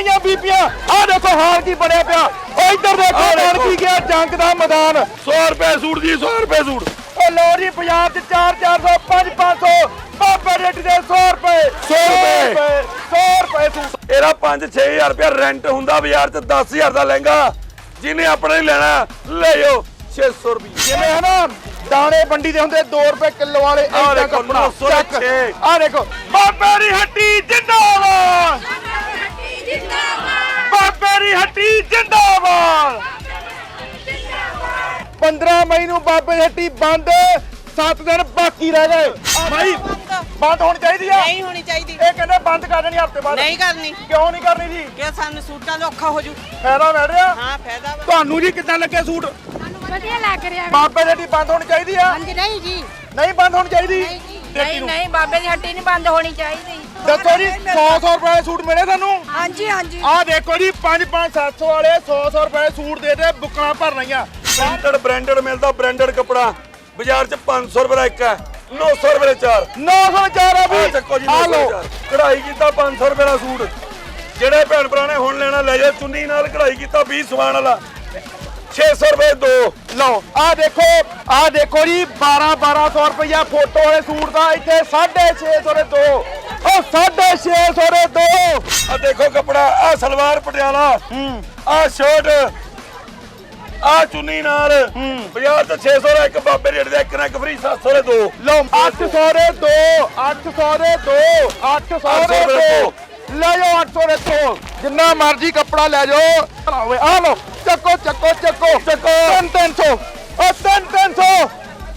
ਪਈਆਂ ਬੀਬੀਆਂ ਆਹ ਦੇਖੋ ਹਾਲ ਕੀ ਬਣਿਆ ਪਿਆ। ਉਹ ਇੱਧਰ ਦੇਖੋ ਬਣ। ਕੀ ਗਿਆ ਜੰਗ ਦਾ ਮੈਦਾਨ। 100 ਰੁਪਏ ਸੂਟ ਜੀ 100 ਰੁਪਏ ਸੂਟ। ਉਹ ਲੋ ਜੀ ਪੰਜਾਬ ਚ 4 400 5 500 ਬਾਬਾ ਰੇਟ ਦੇ 100 ਰੁਪਏ। 100 ਰੁਪਏ। 100 ਰੁਪਏ ਸੂਟ। ਇਹਦਾ 5-6000 ਰੁਪਏ ਰੈਂਟ ਹੁੰਦਾ ਬਾਜ਼ਾਰ 'ਚ 10000 ਦਾ ਲਹਿੰਗਾ। ਜਿਹਨੇ ਆਪਣਾ ਹੀ ਲੈਣਾ ਲੈ ਜਾਓ 600 ਰੁਪਏ। ਜਿਵੇਂ ਹਨਾ ਦਾਣੇ ਮੰਡੀ ਦੇ ਹੁੰਦੇ 2 ਰੁਪਏ ਕਿਲੋ ਵਾਲੇ ਦੇਖੋ, ਕੱਪੜਾ 906 ਆ ਦੇਖੋ ਬਾਬੇ ਦੀ ਹੱਟੀ ਜਿੰਦਾਬਾਦ। ਬਾਬੇ ਦੀ ਹੱਟੀ ਜਿੰਦਾਬਾਦ। 15 ਮਈ ਨੂੰ ਬਾਬੇ ਦੀ ਹੱਟੀ ਬੰਦ 7 ਦਿਨ ਬਾਕੀ ਰਹਿ ਗਏ। ਭਾਈ ਬੰਦ ਹੋਣੀ ਚਾਹੀਦੀ ਆ? ਨਹੀਂ ਹੋਣੀ ਚਾਹੀਦੀ। ਇਹ ਕਹਿੰਦੇ ਬੰਦ ਕਰ ਦੇਣੀ ਹਫ਼ਤੇ ਬਾਅਦ। ਨਹੀਂ ਕਰਨੀ। ਕਿਉਂ ਨਹੀਂ ਕਰਨੀ ਜੀ? ਕਿ ਸਾਨੂੰ ਸੂਟਾਂ ਦਾ ਔਖਾ ਹੋ ਜੂ। ਫਾਇਦਾ ਮਿਲ ਰਿਹਾ? ਹਾਂ ਫਾਇਦਾ ਵਾ। ਤੁਹਾਨੂੰ ਜੀ ਕਿੱਦਾਂ ਲੱਗੇ ਸੂਟ? ਵਧੀਆ ਲੱਗ ਰਿਹਾ। ਬਾਬੇ ਦੀ ਹੱਟੀ ਬੰਦ ਹੋਣੀ ਚਾਹੀਦੀ ਆ? ਹਾਂਜੀ ਨਹੀਂ ਜੀ। ਨਹੀਂ ਬੰਦ ਹੋਣੀ ਚਾਹੀਦੀ? ਨਹੀਂ ਨਹੀਂ ਬਾਬੇ ਦੀ ਹੱਟੀ ਨਹੀਂ ਬੰਦ ਹੋਣੀ ਚਾਹੀਦੀ। ਦੱਸੋ ਜੀ 100 100 ਰੁਪਏ ਦੇ ਸੂਟ ਮਿਲੇ ਤੁਹਾਨੂੰ? ਹਾਂਜੀ ਹਾਂਜੀ। ਆਹ ਦੇਖੋ ਜੀ 5 5 700 ਵਾਲੇ 100 100 ਰੁਪਏ ਦੇ ਸੂਟ ਦੇ ਦੇ ਬੁੱਕਾਂ ਭਰ ਲਈਆਂ ਬ੍ਰਾਂਡਡ ਬ੍ਰਾਂਡਡ ਮਿਲਦਾ ਬ੍ਰਾਂਡਡ ਕੱਪੜਾ। ਬਾਜ਼ਾਰ 'ਚ 500 ਰੁਪਏ ਦਾ ਇੱਕ ਹੈ 900 ਰੁਪਏ ਦੇ ਚਾਰ। 904 ਆ ਆਹ ਵੀ ਚੱਕੋ ਜੀ ਆ 900 ਲਓ। ਚਾਰ। ਕਢਾਈ ਕੀਤਾ 500 ਰੁਪਏ ਦਾ ਸੂਟ। ਜਿਹੜੇ ਭੈਣ ਭਰਾ ਨੇ ਹੁਣ ਲੈਣਾ ਲੈ ਜਾ ਚੁੰਨੀ ਨਾਲ ਕਢਾਈ ਕੀਤਾ 20 ਸਵਾਨ ਵਾਲਾ। 600 ਰੁਪਏ ਦੋ ਲਓ ਆਹ ਦੇਖੋ ਆਹ ਦੇਖੋ ਜੀ 12 1200 ਰੁਪਇਆ ਫੋਟੋ ਵਾਲੇ ਸੂਟ ਦਾ ਇੱਥੇ 650 ਦੇ ਦੋ। ਉਹ 650 ਦੇ ਦੋ। ਆ ਦੇਖੋ ਕੱਪੜਾ ਆ ਸਲਵਾਰ ਪਟਿਆਲਾ ਆ ਸ਼ਰਟ ਆ ਚੁੰਨੀ ਨਾਲ। ਬਾਜ਼ਾਰ 'ਚ 600 ਦਾ ਇੱਕ ਬਾਬੇ ਰੇਟ ਦਾ ਇੱਕ ਨਾ ਇੱਕ ਫ੍ਰੀ 700 ਦੇ ਦੋ। ਲਓ 800 ਦੇ ਦੋ 800 ਦੇ ਦੋ 800 ਦੇ ਦੋ ਲੈ ਜਾਓ 800 ਦੇ ਦੋ। ਜਿੰਨਾ ਮਰਜ਼ੀ ਕੱਪੜਾ ਲੈ ਜਾਓ। ਆ ਲਓ ਚੱਕੋ ਚੱਕੋ ਚੱਕੋ ਚੱਕੋ। 300 ਉਹ 300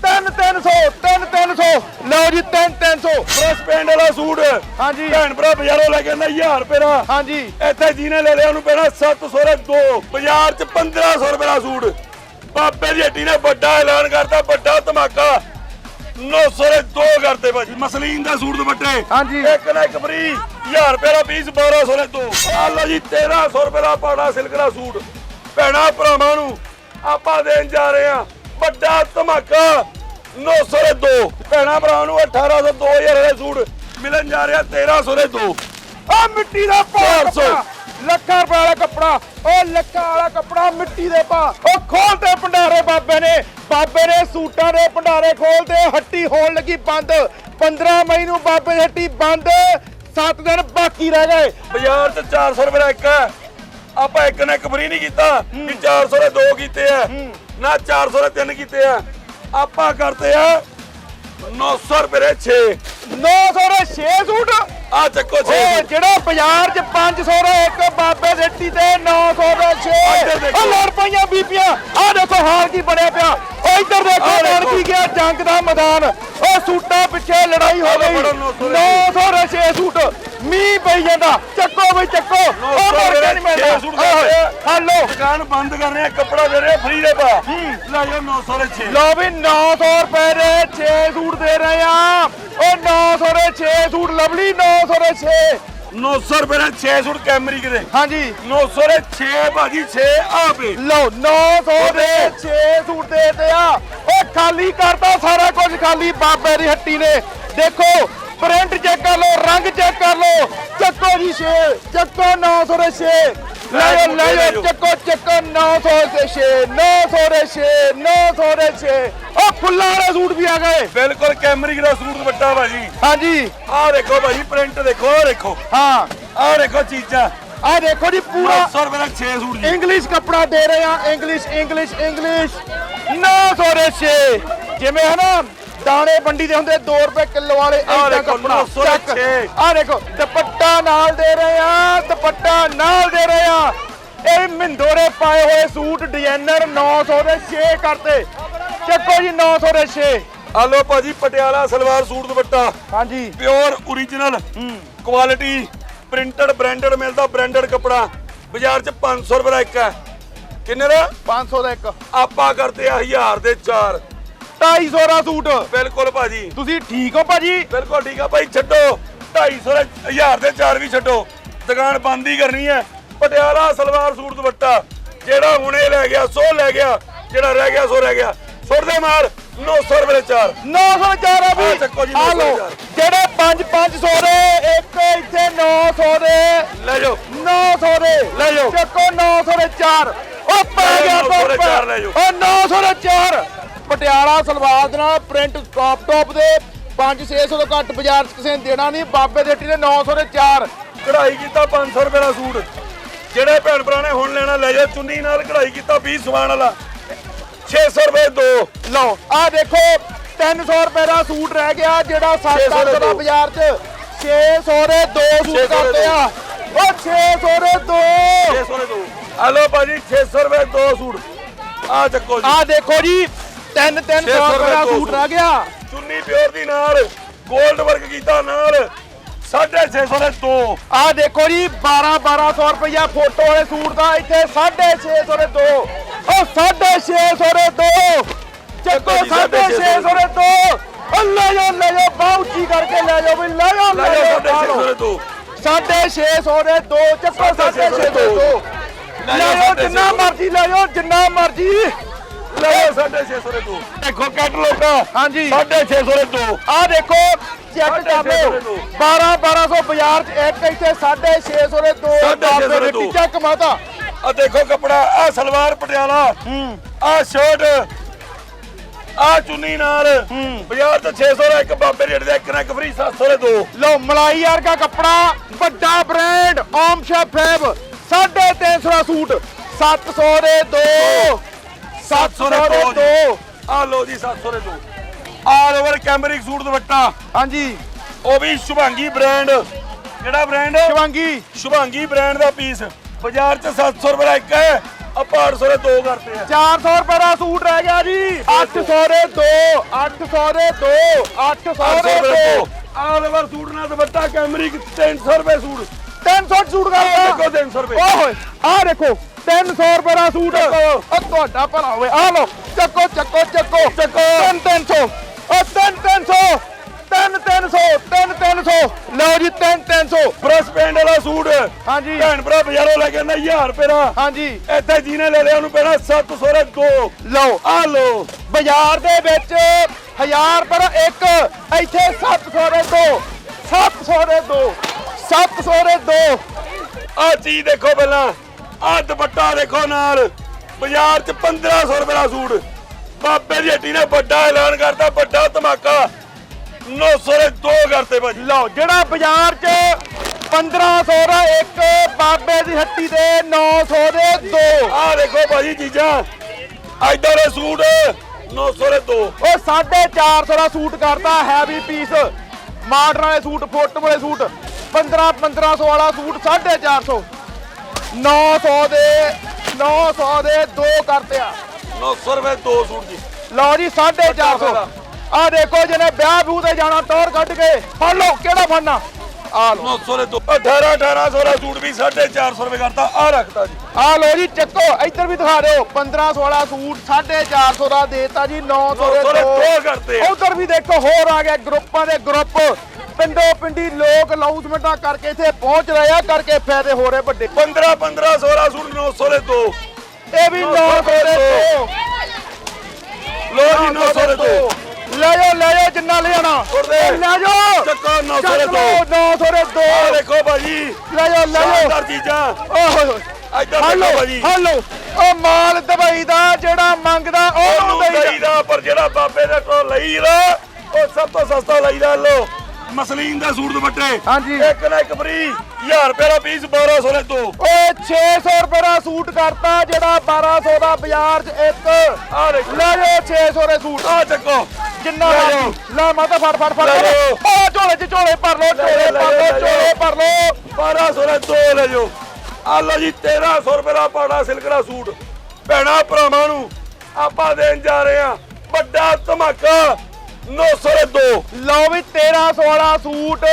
300 300 ਲਓ ਜੀ 300 ਪ੍ਰੈਸ ਪੈਂਟ ਵਾਲਾ ਸੂਟ। ਹਾਂਜੀ। ਭੈਣ ਭਰਾ ਬਾਜ਼ਾਰੋਂ ਲੈ ਕੇ ਆਂਦਾ 1000 ਰੁਪਏ ਦਾ। ਹਾਂਜੀ। ਇੱਥੇ ਜਿਹਨੇ ਲੈ ਲਿਆ ਉਹਨੂੰ ਪੈਣਾ 700 ਦੇ ਦੋ। ਬਾਜ਼ਾਰ 'ਚ 1500 ਰੁਪਏ ਦਾ ਸੂਟ। ਬਾਬੇ ਦੀ ਹੱਟੀ ਨੇ ਵੱਡਾ ਐਲਾਨ ਕਰਤਾ ਵੱਡਾ ਧਮਾਕਾ। 900 ਦੇ ਦੋ ਕਰਤੇ ਭਾਜੀ। ਮਸਲੀਨ ਦਾ ਸੂਟ ਦੁਪੱਟੇ। ਹਾਂਜੀ। ਇੱਕ ਨਾ ਇੱਕ ਫ੍ਰੀ। 1000 ਰੁਪਏ ਦਾ ਪੀਸ 1200 ਦੇ ਦੋ। ਆ ਲਓ ਜੀ 1300 ਰੁਪਏ ਦਾ ਪਾੜਾ ਸਿਲਕ ਦਾ ਸੂਟ। ਭੈਣਾ ਭਰਾਵਾਂ ਨੂੰ ਆਪਾਂ ਦੇਣ ਜਾ ਰਹੇ ਆ ਵੱਡਾ ਧਮਾਕਾ। 900 ਦੇ ਦੋ। ਭੈਣਾ ਭਰਾਵਾਂ ਨੂੰ 1800 2000 ਦੇ ਸੂਟ ਮਿਲਣ ਜਾ ਰਿਹਾ 1300 ਦੇ ਦੋ। ਆ ਮਿੱਟੀ ਦਾ ਪਾ 400 ਕੱਪੜਾ ਲੱਖਾਂ ਰੁਪਏ ਵਾਲਾ ਕੱਪੜਾ ਉਹ ਲੱਖਾਂ ਵਾਲਾ ਕੱਪੜਾ ਮਿੱਟੀ ਦੇ ਪਾ। ਉਹ ਖੋਲਦੇ ਭੰਡਾਰੇ ਬਾਬੇ ਨੇ ਬਾਬੇ ਨੇ ਸੂਟਾਂ ਦੇ ਭੰਡਾਰੇ ਖੋਲਦੇ ਹੱਟੀ ਹੋਣ ਲੱਗੀ ਬੰਦ। 15 ਮਈ ਨੂੰ ਬਾਬੇ ਦੀ ਹੱਟੀ ਬੰਦ 7 ਦਿਨ ਬਾਕੀ ਰਹਿ ਗਏ। ਬਾਜ਼ਾਰ 'ਚ 400 ਰੁਪਏ ਦਾ ਇੱਕ ਹੈ। ਆਪਾਂ ਇੱਕ ਨੇ ਇੱਕ ਫਰੀ ਨਹੀਂ ਕੀਤਾ ਵੀ 400 ਦੇ ਦੋ ਕੀਤੇ ਆ। ਨਾ 400 ਦੇ ਤਿੰਨ ਕੀਤੇ ਆ। ਆਪਾਂ ਕਰਦੇ ਆ 900 ਰੁਪਏ ਦੇ 6 900 ਦੇ 6 ਸੂਟ। ਆ ਚੱਕੋ 6 ਉਹ ਜਿਹੜਾ ਬਾਜ਼ਾਰ 'ਚ 500 ਦਾ ਇੱਕ ਬਾਬੇ ਹੱਟੀ ਤੇ 900 ਦਾ 6 ਇੱਧਰ ਦੇਖੋ। ਉਹ ਲੜ ਪਈਆਂ ਬੀਬੀਆਂ। ਆਹ ਦੇਖੋ ਹਾਲ ਕੀ ਬਣਿਆ ਪਿਆ। ਉਹ ਇੱਧਰ ਦੇਖੋ ਦੇਖੋ। ਕੀ ਗਿਆ ਜੰਗ ਦਾ ਮੈਦਾਨ। ਉਹ ਸੂਟਾਂ ਪਿੱਛੇ ਲੜਾਈ ਹੋ ਗਈ। ਫੜੋ 900 ਦੇ 900 ਦੇ 6 ਸੂਟ। ਮੀਂਹ ਪਈ ਜਾਂਦਾ। ਚੱਕੋ ਬਈ ਚੱਕੋ। ਉਹ 900 ਮਰ ਦੇ ਕੇ ਨਹੀਂ ਮਿਲਦਾ। ਹਲੋ ਦੁਕਾਨ ਬੰਦ ਕਰ ਰਹੇ ਆ ਕੱਪੜਾ ਦੇ ਰਹੇ ਫਰੀ ਦੇ ਪਾ। ਲੈ ਜਾਓ 900 ਦੇ 6 ਲੋ ਵੀ 900 ਰੁਪਏ ਦੇ 6 ਸੂਟ ਦੇ ਰਹੇ ਆ। ਉਹ 900 ਦੇ 6 ਸੂਟ ਲਵਲੀ 900 ਦੇ 6 900 ਰੁਪਏ ਦੇ 6 ਸੂਟ ਕੈਮਰਿਕ ਦੇ ਹਾਂਜੀ। 900 ਦੇ 6 ਭਾਜੀ 6 ਆਪੇ ਲੋ 900 ਦੇ 6 ਸੂਟ ਦੇ ਤੇ ਆ। ਉਹ ਖਾਲੀ ਕਰਤਾ ਸਾਰਾ ਕੁਝ ਖਾਲੀ ਬਾਬੇ ਦੀ ਹੱਟੀ ਨੇ। ਦੇਖੋ ਪ੍ਰਿੰਟ ਚੈੱਕ ਕਰ ਲਓ ਰੰਗ ਚੈੱਕ ਕਰ ਲਓ। ਚੱਕੋ ਜੀ 6 ਚੱਕੋ 900 ਦੇ 6 ਲੈ ਲੈ ਚੱਕੋ ਚੱਕੋ 900 ਦੇ 6 900 ਦੇ 6 900 ਦੇ 6 ਉਹ ਫੁੱਲਾਂ ਵਾਲੇ ਸੂਟ ਵੀ ਆ ਗਏ। ਬਿਲਕੁਲ ਕੈਮਰਿਕ ਦਾ ਸੂਟ ਦੁਪੱਟਾ ਭਾਜੀ ਹਾਂਜੀ। ਆਹ ਦੇਖੋ ਭਾਜੀ ਪ੍ਰਿੰਟ ਦੇਖੋ ਆਹ ਦੇਖੋ। ਹਾਂ। ਆਹ ਦੇਖੋ ਚੀਜ਼ਾਂ। ਆ ਦੇਖੋ ਜੀ ਪੂਰਾ 900 ਰੁਪਏ ਦਾ 6 ਸੂਟ ਜੀ। ਇੰਗਲਿਸ਼ ਕੱਪੜਾ ਦੇ ਰਹੇ ਆ। English English English. 900 ਦੇ 6 ਜਿਵੇਂ ਹੈ ਨਾ ਦਾਣੇ ਮੰਡੀ ਦੇ ਹੁੰਦੇ 2 ਰੁਪਏ ਕਿਲੋ ਵਾਲੇ ਦੇਖੋ, ਕੱਪੜਾ 900 ਦੇ ਛੇ। ਆ ਦੇਖੋ ਦੁਪੱਟਾ ਨਾਲ ਦੇ ਰਹੇ ਆ ਦੁਪੱਟਾ ਨਾਲ ਦੇ ਰਹੇ ਆ। ਇਹ ਮਿੰਦੋਰੇ ਪਾਏ ਹੋਏ ਸੂਟ ਡਿਜ਼ਾਈਨਰ 900 ਦੇ 6 ਕਰਤੇ। ਚੱਕੋ ਜੀ 900 ਦੇ 6 ਆ ਲੋ ਭਾਜੀ ਪਟਿਆਲਾ ਸਲਵਾਰ ਸੂਟ ਦੁਪੱਟਾ। ਹਾਂਜੀ। Pure original quality printed branded ਮਿਲਦਾ ਬ੍ਰਾਂਡਡ ਕੱਪੜਾ। ਬਾਜ਼ਾਰ 'ਚ 500 ਰੁਪਏ ਦਾ ਇੱਕ ਹੈ। ਕਿੰਨੇ ਦਾ? 500 ਦਾ ਇੱਕ। ਆਪਾਂ ਕਰਦੇ ਆ 1000 ਦੇ 4 250 ਦਾ ਸੂਟ। ਬਿਲਕੁਲ ਭਾਜੀ। ਤੁਸੀਂ ਠੀਕ ਹੋ ਭਾਜੀ? ਬਿਲਕੁਲ ਠੀਕ ਆ ਭਾਈ ਛੱਡੋ। 250 ਦੇ 1000 ਦੇ 4 ਵੀ ਛੱਡੋ। ਦੁਕਾਨ ਬੰਦ ਹੀ ਕਰਨੀ ਹੈ। ਪਟਿਆਲਾ ਸਲਵਾਰ ਸੂਟ ਦੁਪੱਟਾ ਜਿਹੜਾ ਹੁਣੇ ਲੈ ਗਿਆ ਸੋ ਲੈ ਗਿਆ ਜਿਹੜਾ ਰਹਿ ਗਿਆ ਸੋ ਰਹਿ ਗਿਆ। ਛੋੜ ਦੇ ਮਾਰ 900 ਰੁਪਏ ਦੇ ਚਾਰ। 904 ਆ ਵੀ। ਆਹ ਚੱਕੋ ਜੀ, ਆ ਲਓ 904 ਜਿਹੜੇ 5 500 ਦੇ ਇੱਕ ਇੱਥੇ 900 ਦੇ। ਲੈ ਜਾਓ। 900 ਦੇ। ਲੈ ਜਾਓ। ਚੱਕੋ 900 ਦੇ 4 ਉਹ ਪੈ ਲੈ ਗਿਆ ਜਾਓ, 900 ਦੇ ਚਾਰ ਲੈ ਜਾਓ। ਉਹ 900 ਦੇ 4 ਪਟਿਆਲਾ ਸਲਵਾਰ ਦੇ ਨਾਲ ਪ੍ਰਿੰਟ ਟੌਪ ਟੌਪ ਦੇ। 5 600 ਤੋਂ ਘੱਟ ਬਾਜ਼ਾਰ 'ਚ ਕਿਸੇ ਨੇ ਦੇਣਾ ਨਹੀਂ। ਬਾਬੇ ਦੇ ਹੱਟੀ ਦੇ 900 ਦੇ 4 ਕਢਾਈ ਕੀਤਾ 500 ਰੁਪਏ ਦਾ ਸੂਟ। ਜਿਹੜੇ ਭੈਣ ਭਰਾ ਨੇ ਹੁਣ ਲੈਣਾ ਲੈ ਜਾਓ। ਚੁੰਨੀ ਨਾਲ ਕਢਾਈ ਕੀਤਾ 20 ਸਵਾਨ ਵਾਲਾ। 600 ਰੁਪਏ ਦੋ। ਲਓ ਆ ਦੇਖੋ 300 ਰੁਪਏ ਦਾ ਸੂਟ ਰਹਿ ਗਿਆ ਜਿਹੜਾ 600 700 ਦੇ। ਬਾਜ਼ਾਰ 'ਚ। 600 ਦੇ ਦੋ 600 ਸੂਟ ਕਰਦੇ ਆ। ਉਹ 600 ਦੇ ਦੋ। 600 ਦੇ ਦੋ। ਹਲੋ ਭਾਜੀ 600 ਰੁਪਏ ਦੋ ਸੂਟ। ਆ ਚੱਕੋ ਜੀ। ਆ ਦੇਖੋ ਜੀ 3 300 600 ਰੁਪਏ ਦਾ ਸੂਟ ਰਹਿ ਗਿਆ। ਚੁੰਨੀ ਪਿਓਰ ਦੀ ਨਾਲ 골ਡ ਵਰਕ ਕੀਤਾ ਨਾਲ 650 ਦੇ ਦੇਖੋ ਜੀ 12 1200 ਰੁਪਇਆ ਫੋਟੋ ਵਾਲੇ ਸੂਟ ਦਾ ਇੱਥੇ 650 ਦੇ ਦੋ ਉਹ 650 ਦੇ ਦੋ ਚੱਕੋ ਚੱਕੋ ਜੀ, 650 ਦੇ ਦੋ ਉਹ ਲੈ ਜਾਓ ਲੈ ਜਾਓ ਬਾਉਚੀ ਕਰਕੇ ਲੈ ਜਾਓ ਵੀ ਲੈ ਜਾਓ ਲੈ ਜਾਓ 650 ਦੇ ਦੋ ਸਾਢੇ 600 ਦੇ ਦੋ ਚੱਕੋ ਸਾਢੇ 600 ਦੇ ਦੋ ਲੈ ਸਾਢੇ ਜਿੰਨਾ ਸੌ। ਮਰਜ਼ੀ ਲੈ ਜਾਓ ਜਿੰਨਾ ਮਰਜ਼ੀ। ਲੈ ਜਾਓ 650 ਦੇ ਦੋ। ਦੇਖੋ ਕੱਟ ਲੋਕਾ ਹਾਂਜੀ 650 ਦੇ ਦੋ। ਆ ਦੇਖੋ ਚੈੱਕ ਕਰ ਛੇ ਸੌ ਲਓ। ਦੇ। ਦੋ। 12 1200 ਬਾਜ਼ਾਰ 'ਚ ਇੱਕ ਇੱਥੇ 650 ਦੇ ਦੋ। ਸਾਢੇ ਛੇ ਸੌ ਦੇ ਦੋ। ਚੱਕ ਮਾਤਾ। ਆ ਦੇਖੋ ਕਪੜਾ ਆ ਸਲਵਾਰ ਪਟਿਆਲਾ ਹੂੰ। ਆ ਸ਼ਰਟ ਆ ਚੁੰਨੀ ਨਾਲ। ਬਾਜ਼ਾਰ ਤੋਂ 600 ਦਾ ਇੱਕ ਬਾਬੇ ਰੇਟ ਦਾ ਇੱਕ ਨਾ ਇੱਕ ਫਰੀ 700 ਦੇ ਦੋ। ਲਓ ਮਲਾਈ ਵਰਗਾ ਕੱਪੜਾ ਵੱਡਾ ਬ੍ਰਾਂਡ ਓਮ ਸ਼ੈਫ 350 ਦਾ ਸੂਟ 700 ਦੇ ਦੋ। 700 ਦੇ ਦੋ। ਆ ਲੋ ਜੀ 700 ਦੇ ਦੋ। All over cambric suit dupatta. ਹਾਂਜੀ। ਉਹ ਵੀ ਸ਼ੁਭਾਂਗੀ ਬ੍ਰਾਂਡ ਕਿਹੜਾ ਬ੍ਰਾਂਡ ਸ਼ਿਵਾਂਗੀ ਸ਼ੁਭਾਂਗੀ ਬ੍ਰਾਂਡ ਦਾ ਪੀਸ ਬਾਜ਼ਾਰ 'ਚ 700 ਰੁਪਏ ਦਾ ਇੱਕ ਹੈ। ਆਪਾਂ 800 ਦੇ ਦੋ ਕਰਤੇ ਆ। 400 ਰੁਪਏ ਦਾ ਸੂਟ ਰਹਿ ਗਿਆ ਜੀ। 800 ਦੇ ਦੋ। 800 ਦੇ ਦੋ। 800 ਦੇ ਦੋ ਆਲ ਓਵਰ ਸੂਟ ਨਾਲ ਦੁਪੱਟਾ ਕੈਮਰਿਕ 300 ਰੁਪਏ ਸੂਟ। 300 ਸੂਟ ਆਹ ਦੇਖੋ 300 ਰੁਪਏ। ਓਏ ਆ ਦੇਖੋ। 300 ਰੁਪਏ ਦਾ ਸੂਟ। ਉਹ ਤੁਹਾਡਾ ਭਲਾ ਹੋਵੇ। ਆ ਲਓ। ਚੱਕੋ ਚੱਕੋ ਚੱਕੋ। ਚੱਕੋ। 300 ਉਹ 300 300 300 ਲਓ ਜੀ 300 ਬ੍ਰਸ਼ ਪੈਂਟ ਵਾਲਾ ਸੂਟ। ਹਾਂਜੀ। ਭੈਣ ਭਰਾ ਬਾਜ਼ਾਰੋਂ ਲੈ ਕੇ ਆਂਦਾ 1000 ਰੁਪਏ ਦਾ। ਹਾਂਜੀ। ਇੱਥੇ ਜਿਹਨੇ ਲੈ ਲਿਆ ਉਹਨੂੰ ਪੈਣਾ 700 ਦੇ ਦੋ। ਲਓ। ਆ ਲੋ ਬਾਜ਼ਾਰ ਦੇ ਵਿੱਚ 1000 ਪਰ ਇੱਕ ਇੱਥੇ 700 ਦੇ ਦੋ। 700 ਦੇ ਦੋ। 700 ਦੇ ਦੋ। ਆ ਚੀਜ਼ ਦੇਖੋ ਪਹਿਲਾਂ। ਆ ਦੁਪੱਟਾ ਦੇਖੋ ਨਾਲ। ਬਾਜ਼ਾਰ 'ਚ 1500 ਰੁਪਏ ਦਾ ਸੂਟ। ਬਾਬੇ ਦੀ ਹੱਟੀ ਨੇ ਵੱਡਾ ਐਲਾਨ ਕਰਤਾ ਵੱਡਾ ਧਮਾਕਾ। 900 ਦੇ ਦੋ ਕਰਤੇ ਭਾਜੀ। ਲਓ ਜਿਹੜਾ ਬਾਜ਼ਾਰ 'ਚ 1500 ਦਾ ਇੱਕ ਬਾਬੇ ਦੀ ਹੱਟੀ ਦੇ 900 ਦੇ ਦੋ। ਆ ਦੇਖੋ ਭਾਜੀ ਚੀਜ਼ਾਂ ਐਦਾਂ ਦੇ ਸੂਟ 900 ਦੇ ਦੋ। ਉਹ 450 ਦਾ ਸੂਟ ਕਰਦਾ ਹੈਵੀ ਪੀਸ ਮਾਡਰਨ ਵਾਲੇ ਸੂਟ ਫੁੱਟ ਵਾਲੇ ਸੂਟ। 15 1500 ਵਾਲਾ ਸੂਟ 450 900 ਦੇ 900 ਦੇ ਦੋ ਕਰਤੇ ਆ। 900 ਰੁਪਏ ਦੋ ਸੂਟ ਜੀ। ਲਓ ਜੀ 450 ਆ ਦੇਖੋ ਜਿਹਨੇ ਵਿਆਹ ਵਿਊ ਤੇ ਜਾਣਾ ਟੌਰ ਕੱਢ ਕੇ ਫੜ ਲਓ ਕਿਹੜਾ ਫੜਨਾ? ਆ ਲਓ। 900 ਦੇ। ਦੋ 18 1800 ਦਾ ਸੂਟ ਵੀ 450 ਰੁਪਏ ਕਰਤਾ ਆ ਰੱਖਤਾ ਜੀ। ਆ ਲਓ ਜੀ ਚੱਕੋ ਇੱਧਰ ਵੀ ਦਿਖਾ ਦਿਓ 1500 ਵਾਲਾ ਸੂਟ 450 ਦਾ ਦੇਤਾ ਜੀ 900 ਦੇ 900 ਦੇ। ਕਰਤੇ। ਉਧਰ ਵੀ ਦੇਖੋ ਹੋਰ ਆ ਗਿਆ ਗਰੁੱਪਾਂ ਦੇ ਗਰੁੱਪ। ਪਿੰਡੋ ਪਿੰਡੀ ਲੋਕ ਅਨਾਉਂਸਮੈਂਟਾਂ ਕਰਕੇ ਇੱਥੇ ਪਹੁੰਚ ਰਹੇ ਆ ਕਰਕੇ ਫਾਇਦੇ ਹੋ ਰਹੇ ਵੱਡੇ। 15 1500 ਦਾ ਸੂਟ 900 ਦੇ ਦੋ। ਇਹ ਵੀ 900 ਦੇ। ਦੋ। ਲੋ ਜੀ 900 ਦੇ। ਦੋ। ਲੈ ਜਾਓ ਲੈ ਜਾਓ ਜਿੰਨਾ ਲਿਆਣਾ। ਲੈ ਜਾਓ। ਚੱਕੋ 900 ਦੇ ਦੋ। ਲਓ 900 ਦੇ ਦੋ। ਆ ਦੇਖੋ ਭਾਜੀ। ਲੈ ਜਾਓ ਲੈ ਜਾਓ। ਸ਼ਾਨਦਾਰ ਚੀਜ਼ਾਂ। ਹੋਏ ਇੱਧਰ ਹਲੋ ਦੇਖੋ ਭਾਜੀ। ਹਲੋ ਉਹ ਮਾਲ ਦਵਾਈ ਦਾ ਜਿਹੜਾ ਮੰਗਦਾ ਉਹਨੂੰ ਦੇਈਦਾ ਪਰ ਜਿਹੜਾ ਬਾਬੇ ਦੇ ਕੋਲ ਲਈਦਾ ਉਹ ਸਭ ਤੋਂ ਸਸਤਾ ਲਈਦਾ ਲੋ ਮਸਲੀਨ ਦਾ ਸੂਟ ਦੁਪੱਟੇ ਹਾਂਜੀ। ਇੱਕ ਨਾ ਇੱਕ ਫਰੀ 1000 ਰੁਪਏ ਦਾ ਪੀਸ 1200 ਦੇ ਦੋ ਓਏ 600 ਰੁਪਏ ਦਾ ਸੂਟ ਕਰਤਾ ਜਿਹੜਾ 1200 ਦਾ ਬਾਜ਼ਾਰ 'ਚ ਇੱਕ ਆ ਦੇਖੋ ਲੈ ਜਾਓ 600 ਦੇ ਸੂਟ ਆ ਚੱਕੋ ਜਿੰਨਾ ਲੈ ਮਰਜ਼ੀ। ਜਾਓ। ਲੈ ਮਾਤਾ ਫੜ ਫੜ ਫੜ ਲੈ। ਜਾਓ। ਓ ਝੋਲੇ 'ਚ ਝੋਲੇ ਭਰ ਲੋ ਲੈ ਝੋਲੇ ਜਾਓ, ਭਰ ਲੈ ਲੋ। ਝੋਲੇ ਭਰ ਲੋ 1200 ਦੇ ਦੋ ਲੈ ਜਾਓ ਆ ਲਓ ਜੀ 1300 ਰੁਪਏ ਦਾ ਪਾੜਾ ਸਿਲਕ ਦਾ ਸੂਟ ਭੈਣਾ ਭਰਾਵਾਂ ਨੂੰ ਆਪਾਂ ਦੇਣ ਜਾ ਰਹੇ ਆ ਵੱਡਾ ਧਮਾਕਾ 900 ਦੇ ਦੋ। ਲਓ ਵੀ 1300 ਵਾਲਾ ਸੂਟ।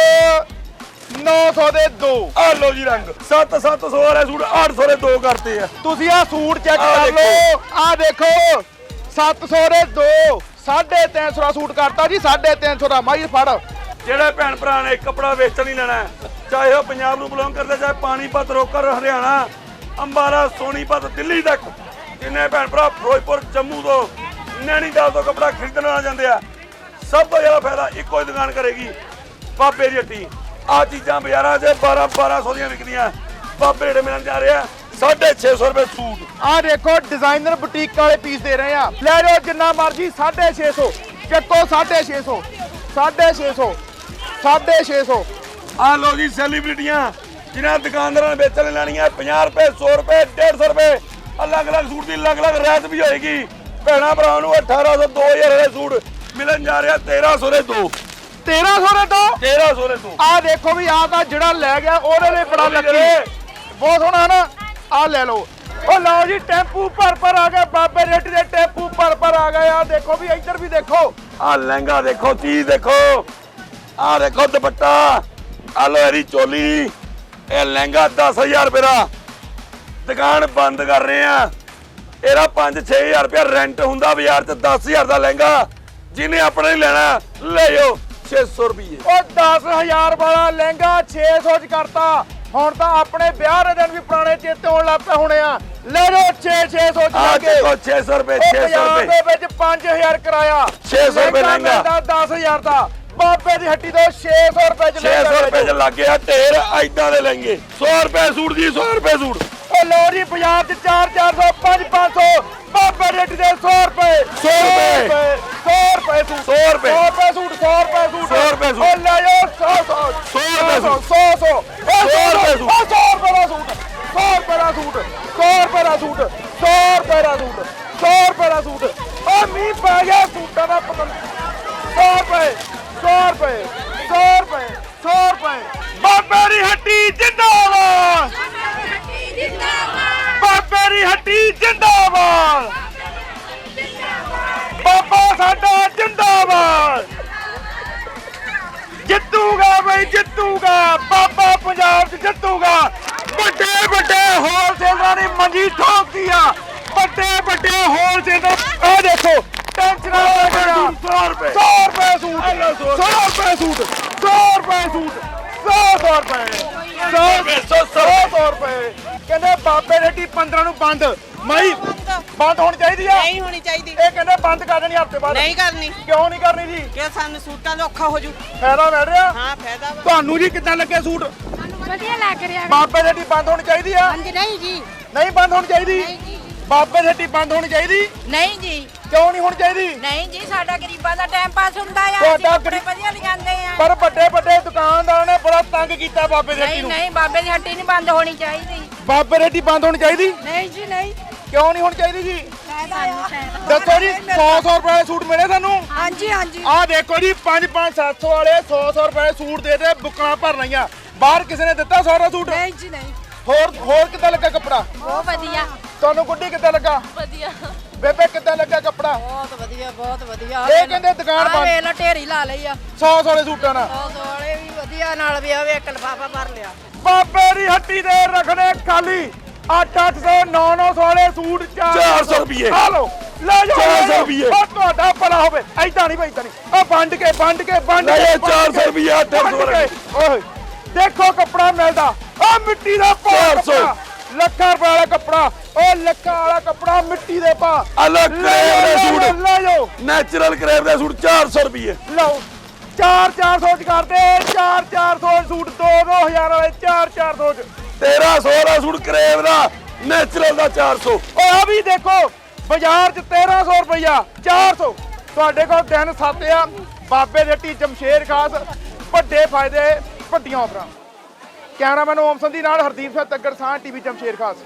900 ਦੇ ਦੋ। ਆ ਲਓ ਜੀ ਰੰਗ। 7-700 ਵਾਲੇ ਸੂਟ 800 ਦੇ ਦੋ ਕਰਤੇ ਆ। ਤੁਸੀਂ ਆ ਸੂਟ ਚੈੱਕ ਆਹ ਕਰ ਲਓ। ਆ ਦੇਖੋ। 700 ਦੇ ਦੋ। 350 ਦਾ ਸੂਟ ਕਰਤਾ ਜੀ 350 ਦਾ। ਮਾਈ ਫੜ। ਜਿਹੜੇ ਭੈਣ ਭਰਾ ਨੇ ਕੱਪੜਾ ਵੇਚਣ ਹੀ ਲੈਣਾ ਹੈ, ਚਾਹੇ ਉਹ ਪੰਜਾਬ ਨੂੰ ਬਿਲੋਂਗ ਕਰਦੇ ਚਾਹੇ ਪਾਣੀਪਤ ਰੋਕਰ ਹਰਿਆਣਾ ਅੰਬਾਲਾ ਸੋਨੀਪਤ ਦਿੱਲੀ ਤੱਕ। ਜਿੰਨੇ ਭੈਣ ਭਰਾ ਫਿਰੋਜ਼ਪੁਰ ਜੰਮੂ ਤੋਂ ਨੈਣੀਤਾਲ ਤੋਂ ਕੱਪੜਾ ਖਰੀਦਣ ਆ ਜਾਂਦੇ ਆ ਸਭ ਤੋਂ ਜ਼ਿਆਦਾ ਫਾਇਦਾ ਇੱਕੋ ਹੀ ਦੁਕਾਨ ਕਰੇਗੀ ਬਾਬੇ ਦੀ ਹੱਟੀ। ਆ ਚੀਜ਼ਾਂ ਬਾਜ਼ਾਰਾਂ 'ਚ 12 1200 ਦੀਆਂ ਵਿਕਦੀਆਂ। ਬਾਬੇ ਜਿਹੜੇ ਮਿਲਣ ਜਾ ਰਹੇ। ਆ 650 ਰੁਪਏ ਸੂਟ। ਆ ਦੇਖੋ ਡਿਜ਼ਾਈਨਰ ਬੁਟੀਕ ਵਾਲੇ ਪੀਸ ਦੇ ਰਹੇ ਆ। ਲੈ ਜਾਓ ਜਿੰਨਾ ਮਰਜ਼ੀ 650 ਚੱਕੋ 650 650 650 ਆ ਲੋ ਜੀ ਸੈਲੀਬ੍ਰਿਟੀਆਂ ਜਿਨ੍ਹਾਂ ਦੁਕਾਨਦਾਰਾਂ ਨੇ ਵੇਚਣ ਲੈਣੀਆਂ 50 ਰੁਪਏ 100 ਰੁਪਏ 150 ਰੁਪਏ। ਅਲੱਗ-ਅਲੱਗ ਸੂਟ ਦੀ ਅਲੱਗ-ਅਲੱਗ ਰੈਤ ਵੀ ਹੋਏਗੀ। ਭੈਣਾ ਭਰਾ ਨੂੰ 1800 2000 ਦੇ ਸੂਟ ਮਿਲਣ ਜਾ ਰਿਹਾ 1300 ਦੇ ਦੋ 1300 ਦੇ ਦੋ 1300 ਦੇ ਦੋ ਆ ਦੇਖੋ ਵੀ ਆ ਤਾਂ ਜਿਹੜਾ ਲੈ ਗਿਆ ਉਹਦੇ ਲਈ ਬੜਾ ਲੱਕੀ ਬਹੁਤ ਸੋਹਣਾ ਨਾ? ਆ ਲੈ ਲਓ। ਉਹ ਲਓ ਜੀ ਟੈਂਪੂ ਭਰ ਭਰ ਆ ਗਏ ਬਾਬੇ ਰੇਟੀ ਦੇ ਟੈਂਪੂ ਭਰ ਭਰ ਆ ਗਏ। ਆ ਦੇਖੋ ਵੀ ਇੱਧਰ ਵੀ ਦੇਖੋ। ਆ ਲਹਿੰਗਾ ਦੇਖੋ ਚੀਜ਼ ਦੇਖੋ। ਆ ਦੇਖੋ ਦੁਪੱਟਾ। ਆ ਲੋ ਇਹਦੀ ਚੋਲੀ। ਇਹ ਲਹਿੰਗਾ 10000 ਰੁਪਏ ਦਾ। ਦੁਕਾਨ ਬੰਦ ਕਰ ਰਹੇ ਆ। ਇਹਦਾ 5-6000 ਰੁਪਏ ਰੈਂਟ ਹੁੰਦਾ ਬਾਜ਼ਾਰ 'ਚ 10000 ਦਾ ਲਹਿੰਗਾ। ਜਿਹਨੇ ਆਪਣਾ ਹੀ ਲੈਣਾ ਲੈ ਜਾਓ 600 ਰੁਪਏ ਉਹ 10000 ਵਾਲਾ ਲਹਿੰਗਾ 600 ਚ ਕਰਤਾ। ਹੁਣ ਤਾਂ ਆਪਣੇ ਵਿਆਹ ਦੇ ਦਿਨ ਵੀ ਪੁਰਾਣੇ ਚੇਤੇ ਆਉਣ ਲੱਗ ਪਏ ਹੋਣੇ ਆ। ਲੈ ਲਓ 6 600 ਚ ਆ ਲੈ ਕੇ। ਦੇਖੋ 600 ਰੁਪਏ ਉਹ 600 ਪੰਜਾਬ ਰੁਪਏ। ਦੇ ਵਿੱਚ 5000 ਕਿਰਾਇਆ। 600 ਰੁਪਏ ਲਹਿੰਗਾ। ਮਿਲਦਾ 10000 ਦਾ। ਬਾਬੇ ਦੀ ਹੱਟੀ ਤੋਂ 600 ਰੁਪਏ ਚ 600 ਲਹਿੰਗਾ ਰੁਪਏ ਚ ਲੱਗੇ ਆ ਢੇਰ ਐਦਾਂ ਦੇ ਲਹਿੰਗੇ। 100 ਰੁਪਏ ਸੂਟ ਜੀ 100 ਰੁਪਏ ਸੂਟ। ਉਹ ਲੋ ਜੀ ਪੰਜਾਬ ਚ 4 400 5 500 ਬਾਬੇ ਹੱਟੀ ਦੇ 100 ਰੁਪਏ 100 ਰੁਪਏ। 100 ਰੁਪਏ ਸੂਟ 100 ਰੁਪਏ। 100 ਰੁਪਏ ਸੂਟ 100 ਰੁਪਏ ਸੂਟ 100 ਰੁਪਏ ਸੂਟ। ਉਹ ਲੈ ਜਾਓ 100 100 100 ਰੁਪਏ ਸੂਟ। 100 100 100 ਬਈ ਜਿੱਤੂਗਾ ਬਾਬਾ ਪੰਜਾਬ 'ਚ ਜਿੱਤੂਗਾ। ਵੱਡੇ ਵੱਡੇ ਹੋਲਸੇਲਰਾਂ ਦੀ ਮੰਜੀ ਠੋਕਦੀ ਆ। ਵੱਡੇ ਵੱਡੇ ਹੋਲਸੇਲਰ ਆ ਦੇਖੋ ਟੈਂਸ਼ਨਾਂ ਲੈ ਕੇ 100 ਰੁਪਏ। 100 ਰੁਪਏ ਸੂਟ 100 ਰੁਪਏ। ਸੂਟ 100 ਰੁਪਏ ਸੂਟ 100 ਰੁਪਏ। 100 ਰੁਪਏ, ਸੌ, ਸੌ। 100 ਰੁਪਏ। ਕਹਿੰਦੇ ਬਾਬੇ ਰੇਟੀ 15 ਨੂੰ ਬੰਦ। ਮਈ ਬੰਦ ਹੋਣੀ ਚਾਹੀਦੀ ਆ। ਨਹੀਂ ਹੋਣੀ ਚਾਹੀਦੀ। ਇਹ ਕਹਿੰਦੇ ਬੰਦ ਕਰ ਦੇਣੀ ਹਫ਼ਤੇ ਬਾਅਦ। ਨਹੀਂ ਕਰਨੀ। ਕਿਉਂ ਨਹੀਂ ਕਰਨੀ ਜੀ? ਕਿ ਸਾਨੂੰ ਸੂਟਾਂ ਦਾ ਔਖਾ ਹੋ ਜੂ ਫਾਇਦਾ ਮਿਲ ਰਿਹਾ? ਹਾਂ ਫਾਇਦਾ ਵਾ। ਤੁਹਾਨੂੰ ਜੀ ਕਿੱਦਾਂ ਲੱਗੇ ਸੂਟ? ਵਧੀਆ ਲੱਗ ਰਿਹਾ। ਬਾਬੇ ਰੇਟੀ ਬੰਦ ਹੋਣੀ ਚਾਹੀਦੀ ਆ। ਹਾਂਜੀ ਨਹੀਂ ਜੀ। ਨਹੀਂ ਬੰਦ ਹੋਣੀ ਚਾਹੀਦੀ? ਨਹੀਂ ਜੀ। ਬਾਬੇ ਰੇਟੀ ਬੰਦ ਹੋਣੀ ਚਾਹੀਦੀ? ਨਹੀਂ ਜੀ। ਕਿਉਂ ਨਹੀਂ ਹੋਣੀ ਚਾਹੀਦੀ? ਨਹੀਂ ਜੀ ਸਾਡਾ ਗਰੀਬਾਂ ਦਾ ਟਾਈਮ ਪਾਸ ਹੁੰਦਾ ਆ। ਅਸੀਂ ਤੁਹਾਡਾ ਕੱਪੜੇ ਗਰੀ- ਵਧੀਆ ਲਿਆਂਦੇ ਆ। ਪਰ ਵੱਡੇ ਵੱਡੇ ਦੁਕਾਨਦਾਰਾਂ ਨੇ ਬੜਾ ਤੰਗ ਕੀਤਾ ਬਾਬੇ ਰੇਟੀ ਨਹੀਂ ਨੂੰ। ਨਹੀਂ ਬਾਬੇ ਦੀ ਹੱਟੀ ਨਹੀਂ ਬੰਦ ਹੋਣੀ ਚਾਹੀਦੀ। ਬਾਬੇ ਰੇਟੀ ਬੰਦ ਹੋਣੀ ਚਾਹੀਦੀ? ਨਹੀਂ ਜੀ ਨਹੀਂ। ਕਿਉਂ ਨਹੀਂ ਹੋਣੀ ਚਾਹੀਦੀ ਜੀ? ਦੱਸੋ ਜੀ 100 100 ਰੁਪਏ ਦੇ ਸੂਟ ਮਿਲੇ ਸਾਨੂੰ? ਹਾਂਜੀ ਹਾਂਜੀ। ਆਹ ਦੇਖੋ ਜੀ 5 5 700 ਵਾਲੇ 100 100 ਰੁਪਏ ਦੇ ਸੂਟ ਦੇ ਦੇ ਬੁੱਕਣਾ ਭਰ ਲਈਆਂ ਬਾਹਰ ਕਿਸੇ ਨੇ ਦਿੱਤਾ ਸਾਰਾ ਸੂਟ? ਨਹੀਂ ਜੀ ਨਹੀਂ। ਹੋਰ ਹੋਰ ਕਿੱਦਾਂ ਲੱਗਾ ਕੱਪੜਾ? ਬਹੁਤ ਵਧੀਆ। ਤੁਹਾਨੂੰ ਗੁੱਡੀ ਕਿੱਦਾਂ ਲੱਗਾ? ਵਧੀਆ। ਬੇਬੇ ਕਿੱਦਾਂ ਲੱਗਾ ਕੱਪੜਾ? ਬਹੁਤ ਵਧੀਆ ਬਹੁਤ ਵਧੀਆ। ਇਹ ਕਹਿੰਦੇ ਦੁਕਾਨ ਬੰਦ। ਵੇਖ ਲੋ ਢੇਰੀ ਲਾ ਲਈ ਆ। 100 100 ਵਾਲੇ ਸੂਟਾਂ ਨਾਲ। ਬਹੁਤ ਵਾਲੇ ਵੀ ਵਧੀਆ ਨਾਲ ਵੀ ਆਵੇ ਇੱਕ ਲਫਾਫਾ ਭਰ ਲਿਆ। ਬਾਬੇ ਦੀ ਹੱਟੀ ਦੇ ਰੱਖਣੇ ਖਾਲੀ 8-800 9-900 ਵਾਲੇ ਸੂਟ 400 ਰੁਪਈਏ। ਆ ਲਓ। ਲੈ ਜਾਓ 400 ਲੈ ਜਾਓ। ਰੁਪਈਏ। ਉਹ ਤੁਹਾਡਾ ਭਲਾ ਹੋਵੇ। ਐਦਾਂ ਨਹੀਂ ਭਾਈ ਨਹੀਂ। ਆ ਵੰਡ ਕੇ ਵੰਡ ਕੇ ਵੰਡ ਕੇ ਜਾਓ, ਵੰਡ 400 ਕੇ, ਰੁਪਈਆ, 800 ਵੰਡ ਕੇ। ਓਏ ਦੇਖੋ ਕੱਪੜਾ ਮਿਲਦਾ। ਆ ਮਿੱਟੀ ਦਾ ਪਾ 400 ਕੱਪੜਾ। ਲੱਖਾਂ ਰੁਪਏ ਵਾਲਾ ਕੱਪੜਾ। ਉਹ ਲੱਖਾਂ ਵਾਲਾ ਕੱਪੜਾ ਮਿੱਟੀ ਦੇ ਪਾ ਅਲੱਗ ਕਰੇਬ ਦੇ ਸੂਟ। ਲੈ ਜਾਓ। ਨੈਚੁਰਲ ਕਰੇਬ ਦੇ ਸੂਟ 400 ਰੁਪਏ ਲਓ 4-400 ਚ ਕਰਦੇ। 4-400 ਸੂਟ 2-2000 ਵਾਲੇ 4-400 ਚ। 1300 ਦਾ ਸੂਟ ਕਰੇਬ ਦਾ ਨੈਚੁਰਲ ਦਾ 400 ਓ ਆ ਵੀ ਦੇਖੋ, ਬਾਜ਼ਾਰ 'ਚ 1300 ਰੁਪਇਆ 400 ਤੁਹਾਡੇ ਕੋਲ ਦਿਨ ਸੱਤ ਆ, ਬਾਬੇ ਦੇ ਟੀ ਜਮਸ਼ੇਰ ਖਾਸ, ਵੱਡੇ ਫਾਇਦੇ, ਵੱਡੀਆਂ ਆਫਰਾਂ ਕੈਮਰਾਮੈਨ ਓਮ ਸੰਧੀ ਨਾਲ ਹਰਦੀਪ ਸਿੰਘ ਤੱਗੜ ਸਾਹ ਟੀਵੀ ਜਮਸ਼ੇਰ ਖਾਸ।